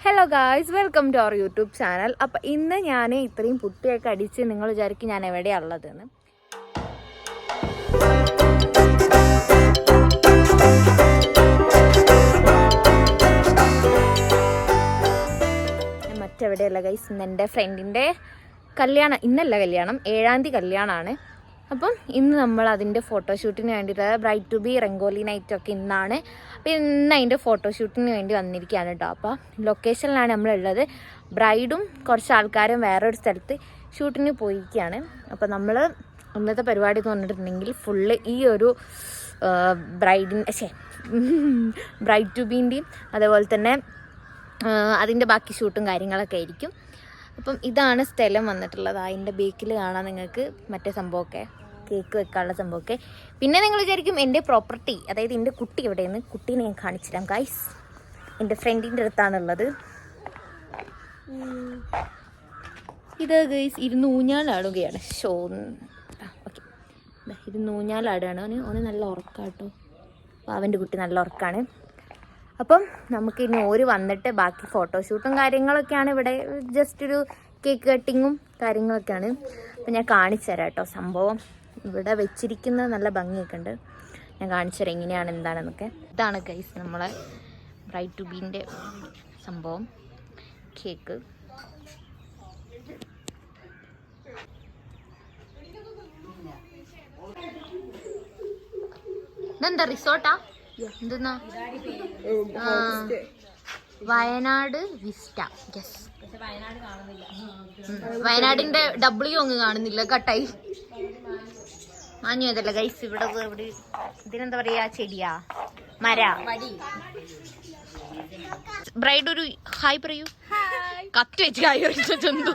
Hello guys welcome to our YouTube channel അപ്പം ഇന്ന് ഞാൻ ഇത്രയും പുട്ടിയൊക്കെ അടിച്ച് നിങ്ങൾ വിചാരിക്കും ഞാൻ എവിടെയാണ് ഉള്ളതെന്ന് മറ്റെവിടെയല്ല ഗൈസ് ഇന്ന് എന്റെ ഫ്രണ്ടിന്റെ കല്യാണം ഇന്നല്ല കല്യാണം ഏഴാം തീയതി കല്യാണമാണ്. അപ്പം ഇന്ന് നമ്മൾ അതിന്റെ ഫോട്ടോഷൂട്ടിന് വേണ്ടിയിട്ട് bright to be rangoli night ഒക്കെ ഇന്നാണ്. അപ്പം ഇന്ന് അതിന്റെ ഫോട്ടോഷൂട്ടിന് വേണ്ടി വന്നിരിക്കുകയാണ് കേട്ടോ അപ്പോൾ ലൊക്കേഷനിലാണ് നമ്മളുള്ളത്. ബ്രൈഡും കുറച്ച് ആൾക്കാരും വേറൊരു സ്ഥലത്ത് ഷൂട്ടിന് പോയിരിക്കുകയാണ്. അപ്പോൾ നമ്മൾ ഇന്നത്തെ പരിപാടി എന്ന് പറഞ്ഞിട്ടുണ്ടെങ്കിൽ ഫുള്ള് ഈ ഒരു ബ്രൈഡിന്റെ ശേ ബ്രൈഡ് ടു ബീന്റെയും അതേപോലെ തന്നെ അതിന്റെ ബാക്കി ഷൂട്ടും കാര്യങ്ങളൊക്കെ ആയിരിക്കും. അപ്പം ഇതാണ് സ്ഥലം വന്നിട്ടുള്ളത്. അതിന്റെ ബേക്കിൽ കാണാൻ നിങ്ങൾക്ക് മറ്റേ സംഭവമൊക്കെ കേക്ക് വെക്കാനുള്ള സംഭവമൊക്കെ. പിന്നെ നിങ്ങൾ വിചാരിക്കും എന്റെ പ്രോപ്പർട്ടി അതായത് എന്റെ കുട്ടി എവിടെയെന്ന്? കുട്ടീനെ ഞാൻ കാണിച്ചു തരാം ഗൈസ് എന്റെ ഫ്രണ്ടിന്റെ അടുത്താണുള്ളത്. ഇത് ഗൈസ് ഇരുന്ന് ഊഞ്ഞാലാടുകയാണ് ഷോ ഓക്കെ ഇരുന്ന് ഊഞ്ഞാലാടുകയാണ് അവന് അവന് നല്ല ഉറക്കാട്ടോ. അവന്റെ കുട്ടി നല്ല ഉറക്കാണ്. അപ്പം നമുക്ക് ഇനി ഓര് വന്നിട്ട് ബാക്കി ഫോട്ടോഷൂട്ടും കാര്യങ്ങളൊക്കെയാണ് ഇവിടെ ജസ്റ്റ് ഒരു കേക്ക് കട്ടിങ്ങും കാര്യങ്ങളൊക്കെയാണ്. അപ്പം ഞാൻ കാണിച്ചു തരാം കേട്ടോ സംഭവം. ഇവിടെ വെച്ചിരിക്കുന്ന നല്ല ഭംഗിയൊക്കെ ഉണ്ട്. ഞാൻ കാണിച്ചു തരാം എങ്ങനെയാണ് എന്താണെന്നൊക്കെ. ഇതാണ് ഗൈസ് നമ്മളെ ബ്രൈറ്റ് ടു ബീന്റെ സംഭവം. കേക്ക് ഇതെന്താ റിസോർട്ടാ എന്തെന്നാ? വയനാട് വിസ്റ്റ. യെസ് വയനാടിന്റെ ഡബ്ല്യു അങ്ങ് കാണുന്നില്ല കട്ടായി. മാഞ്ഞു അതല്ല ഗൈസ് ഇവിടെ ഇവിടെ ഇതിനെന്താ പറയാ ചെടിയാ മര. ബ്രൈഡ് ഒരു ഹായ് പറയൂ. കത്തി വെച്ച് ഹായ് പറയുന്ന ചന്തു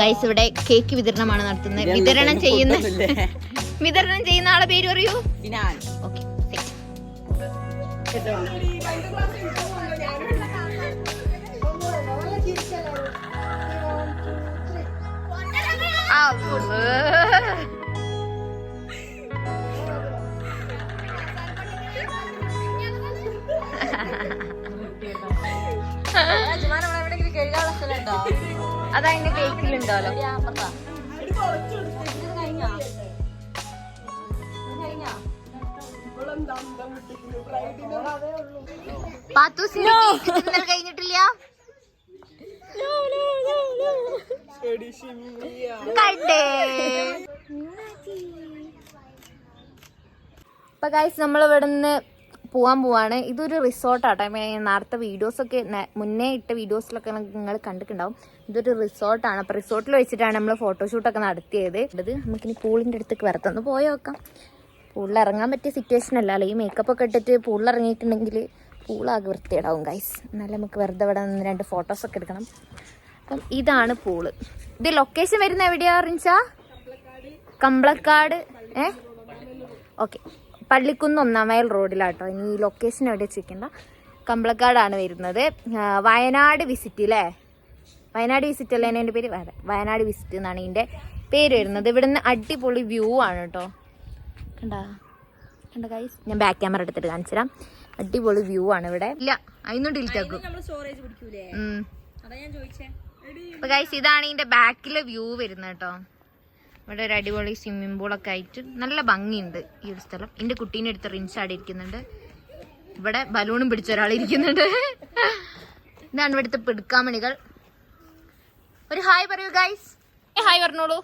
ഗൈസ് ഇവിടെ കേക്ക് വിതരണമാണ് നടത്തുന്നത്. വിതരണം ചെയ്യുന്ന വിതരണം ചെയ്യുന്ന ആളെ പേര് പറയൂ. ഓക്കെ അതതിന്റെ കേക്കിലുണ്ടല്ലോ. പാത്തൂസിന്റെ കേക്ക് കഴിഞ്ഞിട്ടില്ല? കണ്ടേ. അപ്പൊ ഗൈസ് നമ്മൾ ഇവിടെ പോവാൻ പോവാണ്. ഇതൊരു റിസോർട്ടാട്ടോ നേരത്തെ വീഡിയോസൊക്കെ മുന്നേ ഇട്ട വീഡിയോസിലൊക്കെ നിങ്ങൾ കണ്ടിട്ടുണ്ടാവും. ഇതൊരു റിസോർട്ടാണ് അപ്പോൾ റിസോർട്ടിൽ വെച്ചിട്ടാണ് നമ്മൾ ഫോട്ടോഷൂട്ടൊക്കെ നടത്തിയത്. ഇത് നമുക്കിനി പൂളിന്റെ അടുത്തേക്ക് വരത്തൊന്ന് പോയി നോക്കാം. പൂളിൽ ഇറങ്ങാൻ പറ്റിയ സിറ്റുവേഷൻ അല്ല. അല്ലെങ്കിൽ മേക്കപ്പ് ഒക്കെ ഇട്ടിട്ട് പൂളിൽ ഇറങ്ങിയിട്ടുണ്ടെങ്കിൽ പൂളാകെ വൃത്തിയിടാവും ഗൈസ് എന്നാലും നമുക്ക് വെറുതെ ഇവിടെ നിന്ന് രണ്ട് ഫോട്ടോസൊക്കെ എടുക്കണം. അപ്പം ഇതാണ് പൂൾ. ഇത് ലൊക്കേഷൻ വരുന്ന എവിടെയാ അറിഞ്ഞാ കമ്പളക്കാട്. ഏ? ഓക്കെ പള്ളിക്കുന്ന് ഒന്നാം മൈൽ റോഡിലാട്ടോ. ഇനി ഈ ലൊക്കേഷൻ എവിടെ വെച്ചിരിക്കണ്ട കമ്പളക്കാടാണ് വരുന്നത്. വയനാട് വിസിറ്റ് അല്ലേ വയനാട് വിസിറ്റ് അല്ലേ? എന്റെ പേര് അതെ വയനാട് വിസിറ്റ് എന്നാണ് ഇതിന്റെ പേര് വരുന്നത്. ഇവിടുന്ന് അടിപൊളി വ്യൂ ആണ് കേട്ടോ കണ്ടാ? കണ്ട ഗൈസ് ഞാൻ ബാക്ക് ക്യാമറ എടുത്തിട്ട് കാണിച്ചു തരാം. അടിപൊളി വ്യൂ ആണ് ഇവിടെ. ഇല്ല അതിന്നും ഡിലീറ്റ് ആക്കും. അപ്പൊ ഗൈസ് ഇതാണ് ഇതിന്റെ ബാക്കിലെ വ്യൂ വരുന്നത് കേട്ടോ ഇവിടെ ഒരു അടിപൊളി സ്വിമ്മിംഗ് പൂളൊക്കെ ആയിട്ട് നല്ല ഭംഗിയുണ്ട് ഈ ഒരു സ്ഥലം. എന്റെ കുട്ടീനെ എടുത്ത് റിൻസ് ആടി ഇരിക്കുന്നുണ്ട്. ഇവിടെ ബലൂണും പിടിച്ച ഒരാൾ ഇരിക്കുന്നുണ്ട്. ഇതാണ് ഇവിടുത്തെ പിടുക്കാമണികൾ. ഒരു ഹായ് പറയൂ ഗൈസ് ഹായ് പറഞ്ഞോളൂ.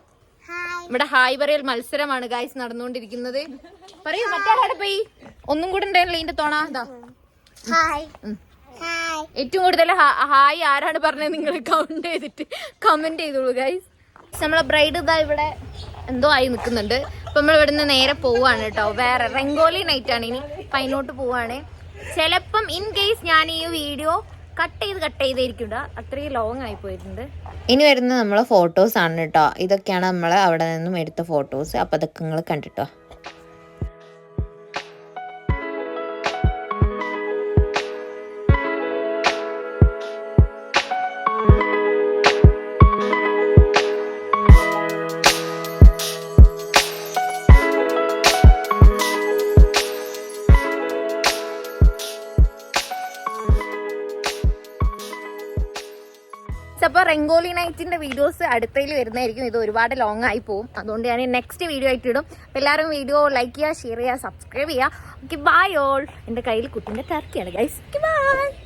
ഇവിടെ ഹായ് പറയൽ മത്സരമാണ് ഗൈസ് നടന്നുകൊണ്ടിരിക്കുന്നത്. പറയൂ മറ്റാളെ പോയി? ഒന്നും കൂടെ ഉണ്ടായില്ല ഇതിന്റെ തോണ? എന്താ. ഏറ്റവും കൂടുതൽ ഹായ് ആരാണ് പറഞ്ഞത് നിങ്ങൾ കൗണ്ട് ചെയ്തിട്ട് കമന്റ് ചെയ്തോളൂ ഗൈസ് നമ്മളെ ബ്രൈഡ് ഇതാ ഇവിടെ. എന്തോ ആയി നിൽക്കുന്നുണ്ട്. അപ്പം നമ്മൾ ഇവിടുന്ന് നേരെ പോവാണ് കേട്ടോ. വേറെ റെങ്കോലി നൈറ്റ് ആണ് ഇനി പൈനോട്ട് പോവാണ്. ചിലപ്പം ഇൻ കേസ് ഞാൻ ഈ വീഡിയോ കട്ട് ചെയ്ത് കട്ട് ചെയ്തായിരിക്കും അത്രയും ലോങ് ആയി പോയിട്ടുണ്ട്. ഇനി വരുന്നത് നമ്മളെ ഫോട്ടോസ് ആണ് കേട്ടോ. ഇതൊക്കെയാണ് നമ്മൾ അവിടെ നിന്നും എടുത്ത ഫോട്ടോസ് അപ്പൊ അതൊക്കെ നിങ്ങൾ കണ്ടിട്ടോ. അപ്പോൾ റെങ്കോലി നൈറ്റിന്റെ വീഡിയോസ് അടുത്തതിൽ വരുന്നതായിരിക്കും. ഇത് ഒരുപാട് ലോങ് ആയി പോകും അതുകൊണ്ട് ഞാൻ നെക്സ്റ്റ് വീഡിയോ ആയിട്ട് ഇടും. അപ്പോൾ എല്ലാവരും വീഡിയോ ലൈക്ക് ചെയ്യുക ഷെയർ ചെയ്യുക സബ്സ്ക്രൈബ് ചെയ്യുക. ഓക്കെ ബൈ ഓൾ എന്റെ കയ്യിൽ കുട്ടിന്റെ ടർക്കിയാണ് ഗൈസ് ബൈ